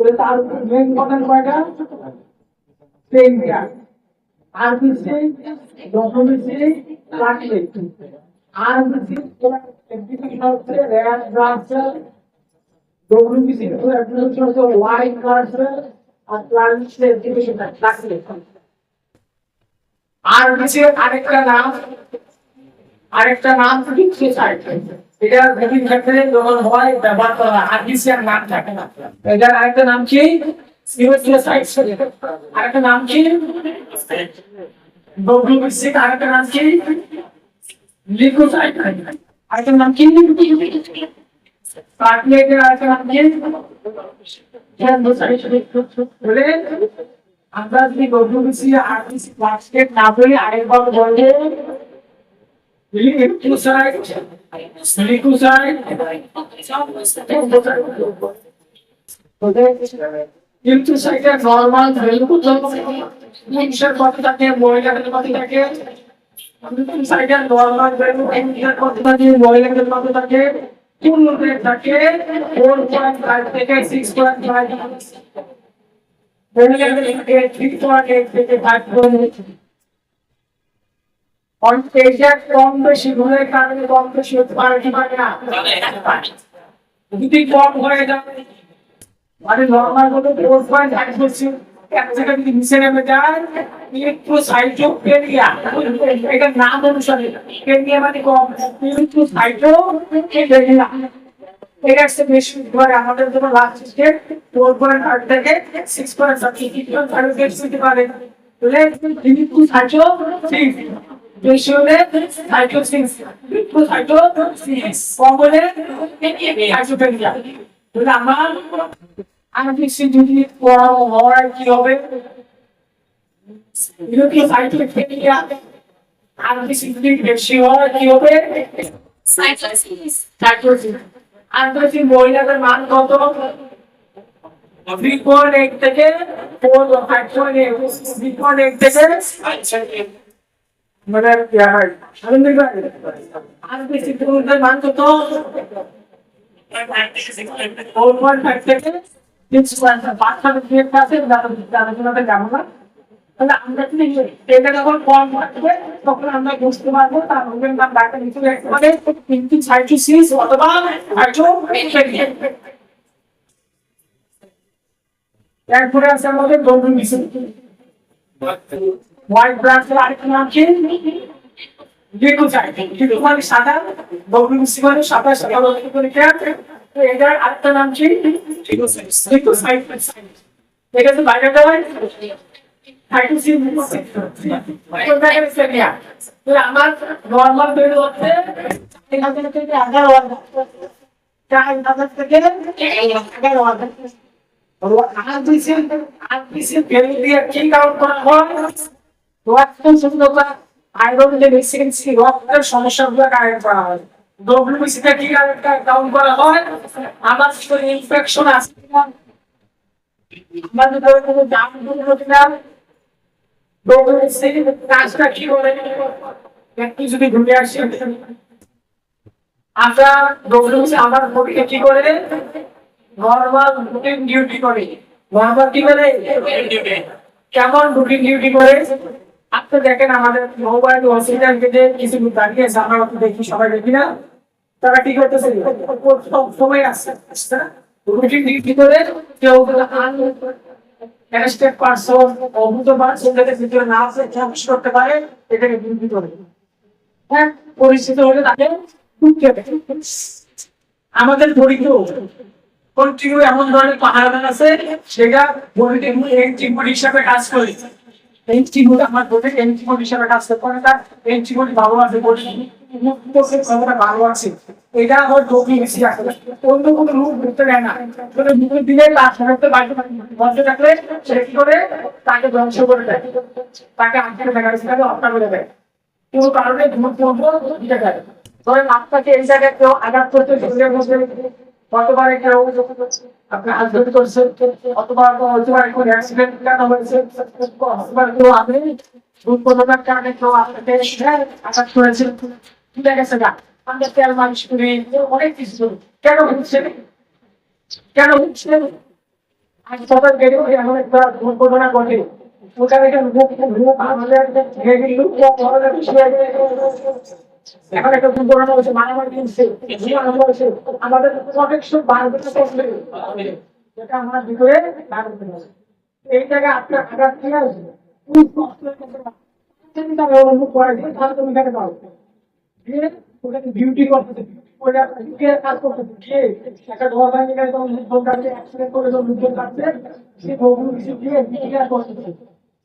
তাহলে তার main important কয়টা? তিনটা RBC WBC platelet RBC education হচ্ছে রেড ব্রাঞ্চার ডব্লিউবিসি এডুকেশন হচ্ছে হোয়াইট ব্রাঞ্চার আর প্লাটলেট এডুকেশন প্লাটলেট আরবিসি আরেকটা নাম। আরেকটা নাম লিথোসাইট এটা বিভিন্ন ক্ষেত্রে যখন হয় ব্যবহার করা হয় আরবিসি আর নাম থাকে না। এটার আরেকটা নাম কি? আরেকটা নাম কি? ডব্লিউবিসি আরেকটা নাম কি? লিথোসাইট আরেকটা নাম কি? প্লাটলেটের আরেকটা নাম কি? বলে আমরা যদি ডব্লিউবিসি আরবিসি প্লাটলেট না বলি আরেকবার বললে লিথোসাইট লিথোসাইট কিন্তু সেটা নর্মাল ভ্যালু পুরুষের কত থাকে মহিলাদের কত থাকে সাইডে নর্মাল ভ্যালু পুরুষের কত থাকে মহিলাদের কত থাকে পুরুষের থাকে ফোর পয়েন্ট ফাইভ থেকে সিক্স পয়েন্ট ফাইভ মহিলাদের থাকে থ্রি পয়েন্ট এইট থেকে ফাইভ পয়েন্ট কম বেশি ঘুরে কারণে কম বেশি হতে পারে না। যদি কম হয়ে যাবে মানে নর্মাল হলো ফোর পয়েন্ট ফাইভ পার্সেন্ট এক জায়গা যদি নেমে অনুসারে। এরিয়া মানে কম। একটু সাইটো এটা বেশি ধরে আমাদের জন্য লাস্ট ফোর পয়েন্ট ফাইভ থেকে সিক্স পয়েন্ট ফাইভ দিতে পারে সাইটো আমি যদি পড়ানো হয় কি হবে আর বেশি যদি বেশি হয় কি হবে সাইক্লোসিস মহিলাদের মান কত পয়েন্ট এইট থেকে পয়েন্ট এইট থেকে মানে আর বেশি পুরুষদের মান কত আমরা এটা যখন কম থাকবে তখন আমরা বুঝতে পারব তার মধ্যে নাম ডাটা নিচে পারে কিন্তু সাইটোসিস অথবা সাইটো এরপরে আছে আমাদের ডব্লিউ মিশন হোয়াইট ব্রাঞ্চের আরেকটা নাম কি? লিকোসাইট লিকো মানে সাদা ডব্লিউসি মানে সাদা সাদা তো এটার আরেকটা নাম কি? লিকোসাইট ঠিক আছে বাইরেটা হয়। সাইটোসিন আমার নর্মাল বেড হচ্ছে। চার হাজার থেকে এগারো হাজার আর দিছে আর দিয়ে কি কাউন্ট করা হয়? আয়রন ডেফিসিয়েন্সি রক্তের সমস্যাগুলো করা হয়। কি করা হয়। আমার শরীরে ইনফেকশন আছে। কিনা আমার ভিতরে কোনো দাম দুর্বল কিনা ডব্লিউবিসি কাজটা কি করে? একটু যদি ঘুরে আসি আমরা ডব্লিউবিসি আমার বডিকে কি করে? নর্মাল রুটিন ডিউটি করে। নর্মাল কি করে? কেমন রুটিন ডিউটি করে? আপনি দেখেন আমাদের মোবাইল হসপিটাল থেকে কিছু দাঁড়িয়ে আছে আমরা দেখি সবাই দেখি না। তারা কি করতেছে? সময় আসছে রুটিন কেউ পারসন অভূত পারসন যাদের ভিতরে না আছে চান্স করতে পারে? এটাকে করে। হ্যাঁ পরিচিত হলে তাকে আমাদের পরীক্ষা কন্টিনিউ এমন ধরনের পাহাড় আছে? সেটা হিসাবে কাজ করে। আমার হিসাবে কাজ তার ভালো আছে তাকে ধ্বংস করে দেয়। তাকে করে দেয়। কোনো কারণে এই জায়গায় কেউ আঘাত করতে শরীরের মধ্যে কতবার কেউ আপনি হাজবেন্ড করছেন অথবা অথবা এখন অ্যাক্সিডেন্ট কেন হয়েছে? অথবা কেউ আপনি দুর্ঘটনার কারণে কেউ আপনাকে আঘাত করেছেন। ঠিক আছে না আমাদের তেল মালিশ করে অনেক কিছু কেন হচ্ছে? কেন হচ্ছে? আজ সকাল বেড়ে এমন একটা দুর্ঘটনা ঘটে। ওখানে একটা লোক লোক আমাদের লোক এখন একটা দুর্ঘটনা হচ্ছে মারামারি জীবন হচ্ছে আমাদের প্রোটেকশন বাড়বে না করলে এটা আমার ভিতরে লাগবে। এই জায়গায় আপনার আঘাত ঠিক আছে? খুব কষ্ট চিন্তা অনুভব করে তাহলে তুমি পাও দিয়ে ওটাকে বিউটি করতেছে। ওটা কাজ করতেছে। কে একটা তখন কাটছে অ্যাক্সিডেন্ট করে লোকজন কাটছে। সে বগুলো কিছু দিয়ে করতেছে।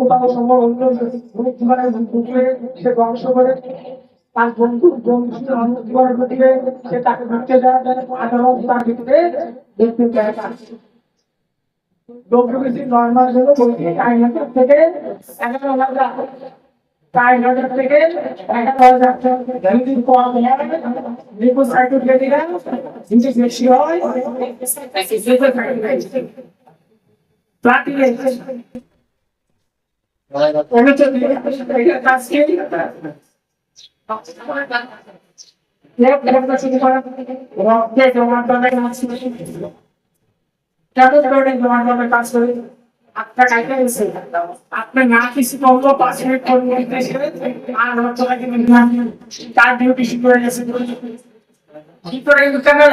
কোথাও সম্ভব অন্য জীবনে ঢুকলে সে করে তার বন্ধু সে তাকে ঢুকতে আদালত তার ভিতরে দেখতে যদি বেশি হয় আপনার না কিছু পাঁচ মিনিট আর হচ্ছে তার ডিউটি শুরু গেছে কি করে ইন্টারনেট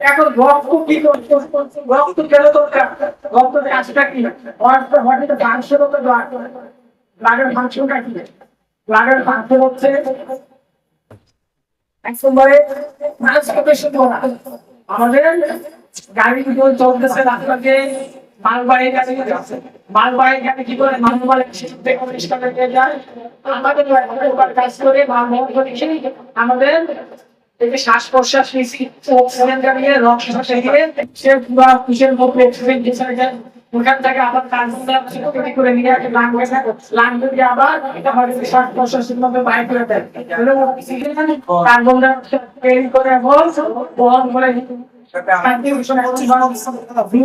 এখন রক্ত কি কেন দরকার কাজটা কি? ফাংশন ফাংশনটা কি? ব্লাডের ফাংশন হচ্ছে আমাদের গাড়ি চলতেছে মালবাহী গাড়ি গাড়ি কি করে যায়? কাজ করে আমাদের এই শ্বাস প্রশ্বাস নিচ্ছি অক্সিজেনটা নিয়ে রক্ত থেকে সে পুরো কুশের মধ্যে অক্সিজেন যায়। ওখান থেকে আবার কার্বনটা তৈরি করে নিয়ে আসে লাং গেছে লাং থেকে আবার আমাদের শ্বাস প্রশ্বাসের মধ্যে বাইর করে দেয়। অক্সিজেন কার্বন ডাইঅক্সাইড তৈরি করে বল বহন করে ট্রান্সমিশন দুই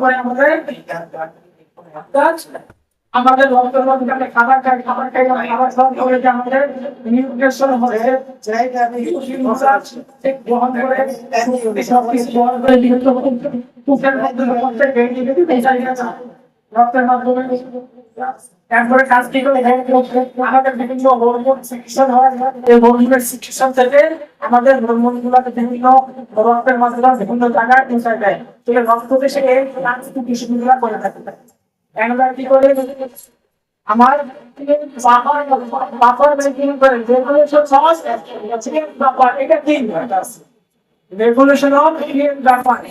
করে আমাদের। আমাদের রক্তের মধ্যে খাবার খাই খাবার খাই খাবার খাওয়ার পরে যে আমাদের নিউট্রিশন হয় গ্রহণ করে গ্রহণ করে নিহত মুখের মধ্যে রক্তের রক্তের মাধ্যমে তারপরে কাজ কি করে আমাদের বিভিন্ন হরমোন সিকিউশন হয়। এই হরমোনের সিকিউশন থেকে আমাদের হরমোন গুলোকে বিভিন্ন রক্তের মাধ্যমে বিভিন্ন জায়গায় পৌঁছায় দেয়। তো এই রক্ত দেশে এই করে থাকে একবার কি করে? আমার বাবার বাবার মেকিং করে? রেগুলেশন সহজ বাবার এটা তিন রেগুলেশন অফ ইন্ডিয়ান জাপানি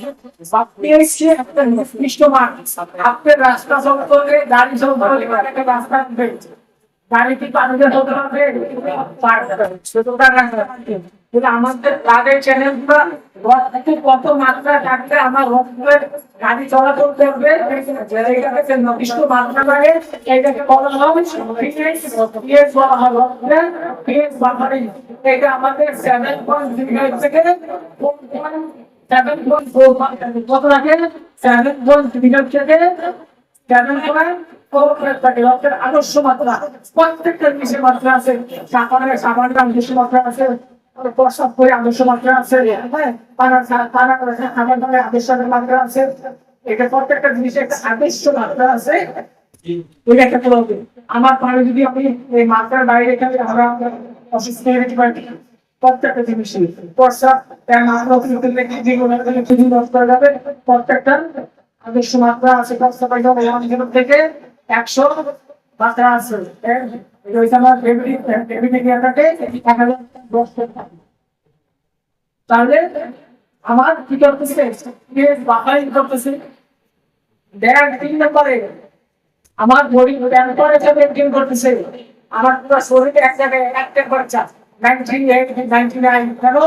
আপনি এসে একটা নির্দিষ্ট মান আপনি রাস্তা চলতে গাড়ি চলতে একটা রাস্তা গাড়ি কি পানিতে চলতে পারবে পারবে না। আমাদের কত মাত্রা আমার গাড়ি চলাচল নির্দিষ্ট মাত্রা এটা আমাদের সেভেন থেকে সেভেন থেকে আদর্শ মাত্রা। প্রত্যেকটা জিনিসের মাত্রা আছে। সাবানের সাবানের আদর্শ মাত্রা আছে। প্রস্তাব করে আদর্শ মাত্রা আছে। হ্যাঁ পানার পানার খাবার দাবার আদর্শ মাত্রা আছে। এটা প্রত্যেকটা জিনিসের একটা আদর্শ মাত্রা আছে। একটা আমার পারে যদি আপনি এই মাত্রার বাইরে এখানে আমরা অসুস্থ হয়ে যেতে পারি। প্রত্যেকটা জিনিস প্রস্তাব তার মাত্রা অতিরিক্ত লেগে যেগুলো যদি নষ্ট হয়ে যাবে? প্রত্যেকটা আদর্শ মাত্রা আছে। প্রস্তাব থেকে একশো মাত্রা আছে। তাহলে আমার কি করতেছে? করতেছে। আমার পুরো শরীরে এক জায়গায় এক temperature nineteen eight ninety nine কেন?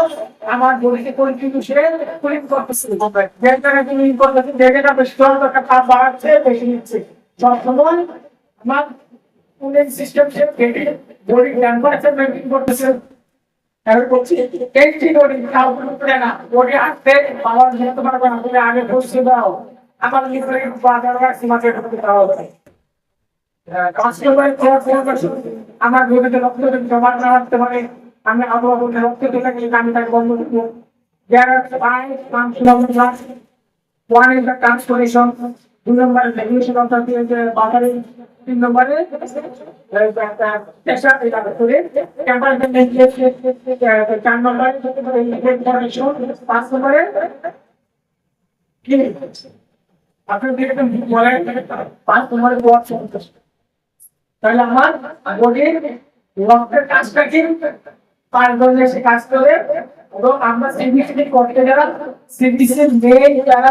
আমার বডিকে কন্টিনিউশন কুলিং করতেছে। একটা আমার কুলিং সিস্টেম সে বডি টেম্পারেচার মেনটেন করতেছে আমি বলছি টেস্টি বডি করে না বডি পাওয়ার না তুমি আগে দাও আমার যায় কাস্টমার পার্সেন্ট আমার গরিবে রক্ত জমা না রাখতে পারে। আমি আবহাওয়া রক্ত দিলে গেলে আমি তাকে বন্ধ করব ওয়ান ইজ দ্য ট্রান্সফরমেশন দুই নম্বরে রেগুলেশন দ্য বাজারে তিন নম্বরে চার নম্বরে পাঁচ নম্বরে আপনি দেখবেন বলে পাঁচ নম্বরে তাহলে আমার বডির রক্তের কাজটা কি পাঁচ ধরনের সে কাজ করে এবং আমরা সিবিসি করতে যারা সিবিসি মেন যারা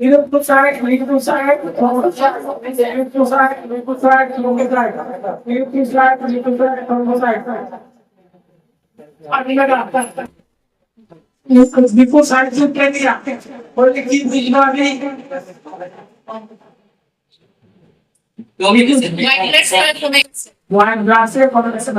इधर कुछ सारा मेरे कुछ सारा बहुत सारा मेरे कुछ सारा मेरे कुछ सारा लोग सारा मेरे कुछ सारा मेरे कुछ सारा लोग सारा आदमी का रास्ता बिल्कुल साइड से कह दिया बोले कि भिजवा दे तो भी कुछ वाइन ग्लास से कौन से